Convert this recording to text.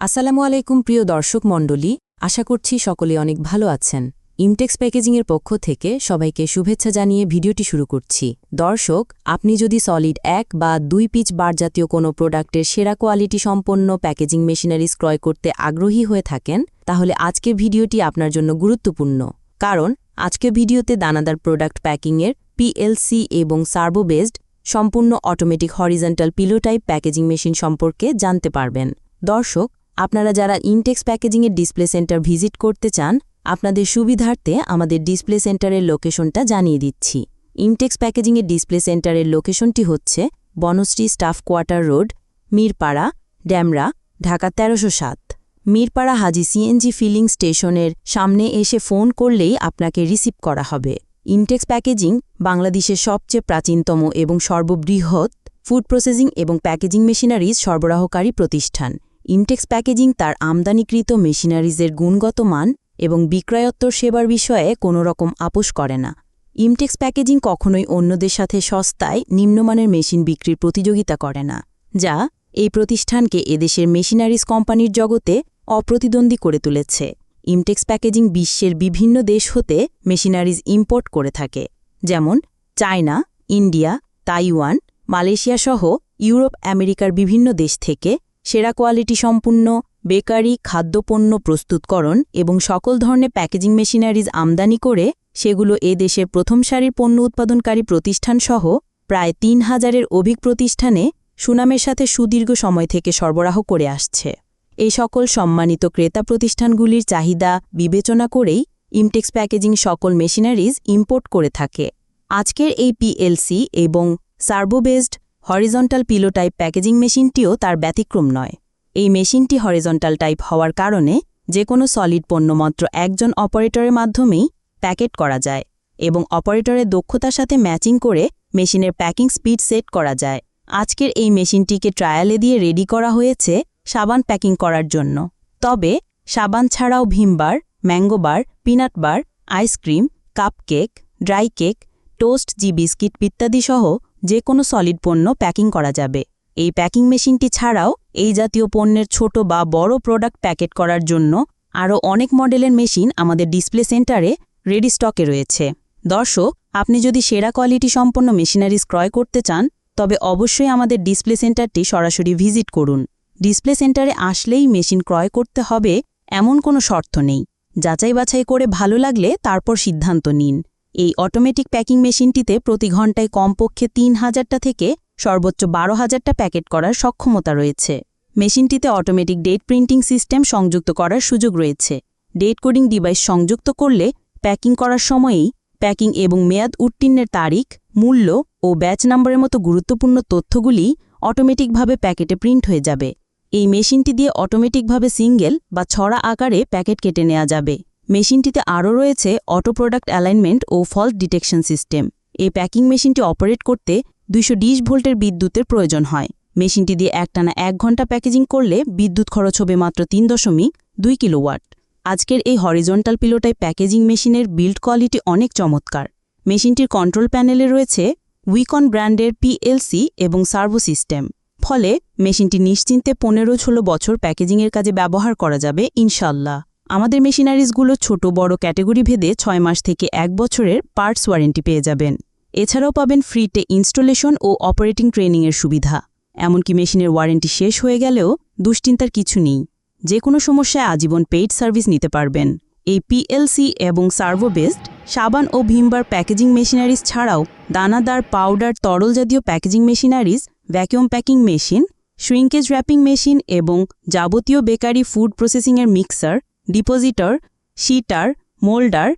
আসসালামু আলাইকুম, প্রিয় দর্শক মণ্ডলী। আশা করছি সকলে অনেক ভালো আছেন। ইমটেক্স প্যাকেজিংয়ের পক্ষ থেকে সবাইকে শুভেচ্ছা জানিয়ে ভিডিওটি শুরু করছি। দর্শক, আপনি যদি সলিড এক বা দুই পিচ বার জাতীয় কোনো প্রোডাক্টের সেরা কোয়ালিটি সম্পন্ন প্যাকেজিং মেশিনারিজ ক্রয় করতে আগ্রহী হয়ে থাকেন, তাহলে আজকের ভিডিওটি আপনার জন্য গুরুত্বপূর্ণ। কারণ আজকের ভিডিওতে দানাদার প্রোডাক্ট প্যাকিংয়ের পিএলসি এবং সার্ভো বেসড সম্পূর্ণ automatic horizontal pillow type packaging machine সম্পর্কে জানতে পারবেন। দর্শক আপনারা যারা ইনটেক্স প্যাকেজিংয়ের ডিসপ্লে সেন্টার ভিজিট করতে চান, আপনাদের সুবিধার্থে আমাদের ডিসপ্লে সেন্টারের লোকেশনটা জানিয়ে দিচ্ছি। ইনটেক্স প্যাকেজিংয়ের ডিসপ্লে সেন্টারের লোকেশনটি হচ্ছে Banasree staff quarter road, Mirpara, Demra, Dhaka তেরোশো সাত। মিরপাড়া হাজি সিএনজি ফিলিং স্টেশনের সামনে এসে ফোন করলেই আপনাকে রিসিভ করা হবে। ইনটেক্স প্যাকেজিং বাংলাদেশের সবচেয়ে প্রাচীনতম এবং সর্ববৃহৎ ফুড প্রসেসিং এবং প্যাকেজিং মেশিনারিজ সরবরাহকারী প্রতিষ্ঠান। ইনটেক্স প্যাকেজিং তার আমদানিকৃত মেশিনারিজের গুণগত মান এবং বিক্রয়োত্তর সেবার বিষয়ে কোনো রকম আপোষ করে না। ইমটেক্স প্যাকেজিং কখনোই অন্যদের সাথে সস্তায় নিম্নমানের মেশিন বিক্রির প্রতিযোগিতা করে না, যা এই প্রতিষ্ঠানকে এদেশের মেশিনারিজ কোম্পানির জগতে অপ্রতিদ্বন্দ্বী করে তুলেছে। ইমটেক্স প্যাকেজিং বিশ্বের বিভিন্ন দেশ হতে মেশিনারিজ ইম্পোর্ট করে থাকে, যেমন চায়না, ইন্ডিয়া, তাইওয়ান মালয়েশিয়া সহ ইউরোপ, আমেরিকার বিভিন্ন দেশ থেকে সেরা কোয়ালিটি সম্পূর্ণ, বেকারি, খাদ্যপণ্য প্রস্তুতকরণ এবং সকল ধরনের প্যাকেজিং মেশিনারিজ আমদানি করে সেগুলো এ দেশের প্রথম সারির পণ্য উৎপাদনকারী প্রতিষ্ঠানসহ প্রায় তিন হাজারের অভিক প্রতিষ্ঠানে সুনামের সাথে সুদীর্ঘ সময় থেকে সরবরাহ করে আসছে। এই সকল সম্মানিত ক্রেতা প্রতিষ্ঠানগুলির চাহিদা বিবেচনা করেই ইমটেক্স প্যাকেজিং সকল মেশিনারিজ ইম্পোর্ট করে থাকে। আজকের এই পিএলসি এবং servo based horizontal pillow type packaging মেশিনটিও তার ব্যতিক্রম নয়। এই মেশিনটি হরিজন্টাল টাইপ হওয়ার কারণে যে কোনো সলিড পণ্য মাত্র একজন অপারেটরের মাধ্যমেই প্যাকেট করা যায় এবং অপারেটরের দক্ষতার সাথে ম্যাচিং করে মেশিনের প্যাকিং স্পিড সেট করা যায়। আজকের এই মেশিনটিকে ট্রায়ালে দিয়ে রেডি করা হয়েছে সাবান প্যাকিং করার জন্য। তবে সাবান ছাড়াও Vim bar mango bar peanut bar, ice cream cupcake dry cake, toast, G biscuit ইত্যাদি সহ যে কোনো সলিড পণ্য প্যাকিং করা যাবে। এই প্যাকিং মেশিনটি ছাড়াও এই জাতীয় পণ্যের ছোট বা বড় প্রোডাক্ট প্যাকেট করার জন্য আরও অনেক মডেলের মেশিন আমাদের ডিসপ্লে সেন্টারে রেডি স্টকে রয়েছে। দর্শক, আপনি যদি সেরা কোয়ালিটি সম্পন্ন মেশিনারিজ ক্রয় করতে চান, তবে অবশ্যই আমাদের ডিসপ্লে সেন্টারটি সরাসরি ভিজিট করুন। ডিসপ্লে সেন্টারে আসলেই মেশিন ক্রয় করতে হবে এমন কোনো শর্ত নেই। যাচাই বাছাই করে ভালো লাগলে তারপর সিদ্ধান্ত নিন। এই অটোমেটিক প্যাকিং মেশিনটিতে প্রতি ঘন্টায় কমপক্ষে তিন হাজারটা থেকে সর্বোচ্চ বারো হাজারটা প্যাকেট করার সক্ষমতা রয়েছে। মেশিনটিতে অটোমেটিক ডেট প্রিন্টিং সিস্টেম সংযুক্ত করার সুযোগ রয়েছে। ডেট কোডিং ডিভাইস সংযুক্ত করলে প্যাকিং করার সময়েই প্যাকিং এবং মেয়াদ উত্তীর্ণের তারিখ, মূল্য ও ব্যাচ নম্বরের মতো গুরুত্বপূর্ণ তথ্যগুলি অটোমেটিকভাবে প্যাকেটে প্রিন্ট হয়ে যাবে। এই মেশিনটি দিয়ে অটোমেটিকভাবে সিঙ্গেল বা ছড়া আকারে প্যাকেট কেটে নেওয়া যাবে। মেশিনটিতে আরও রয়েছে অটো প্রোডাক্ট অ্যালাইনমেন্ট ও ফল্ট ডিটেকশন সিস্টেম। এই প্যাকিং মেশিনটি অপারেট করতে দুইশো ভোল্টের বিদ্যুতের প্রয়োজন হয়। মেশিনটি দিয়ে একটানা এক ঘণ্টা প্যাকেজিং করলে বিদ্যুৎ খরচ হবে মাত্র তিন দশমিক দুই কিলোওয়াট। আজকের এই হরিজন্টাল পিলোটাই প্যাকেজিং মেশিনের বিল্ড কোয়ালিটি অনেক চমৎকার। মেশিনটির কন্ট্রোল প্যানেলে রয়েছে উইকন ব্র্যান্ডের পিএলসি এবং সার্ভো সিস্টেম। ফলে মেশিনটি নিশ্চিন্তে পনেরো ষোলো বছর প্যাকেজিংয়ের কাজে ব্যবহার করা যাবে ইনশাল্লাহ আমাদের মেশিনারিজগুলো ছোট, বড় ক্যাটেগরি ভেদে ছয় মাস থেকে এক বছরের পার্টস ওয়ারেন্টি পেয়ে যাবেন। এছাড়াও পাবেন ফ্রিতে ইনস্টলেশন ও অপারেটিং ট্রেনিংয়ের সুবিধা। এমনকি মেশিনের ওয়ারেন্টি শেষ হয়ে গেলেও দুশ্চিন্তার কিছু নেই। যে কোনো সমস্যায় আজীবন পেইড সার্ভিস নিতে পারবেন। এই পিএলসি এবং সার্ভো বেসড সাবান ও ভিমবার প্যাকেজিং মেশিনারিজ ছাড়াও দানাদার, পাউডার, তরল জাতীয় packaging machineries vacuum packing machine shrinkage wrapping machine এবং যাবতীয় বেকারি ফুড প্রসেসিংয়ের মিক্সার ডিপোজিটর শিটার মোল্ডার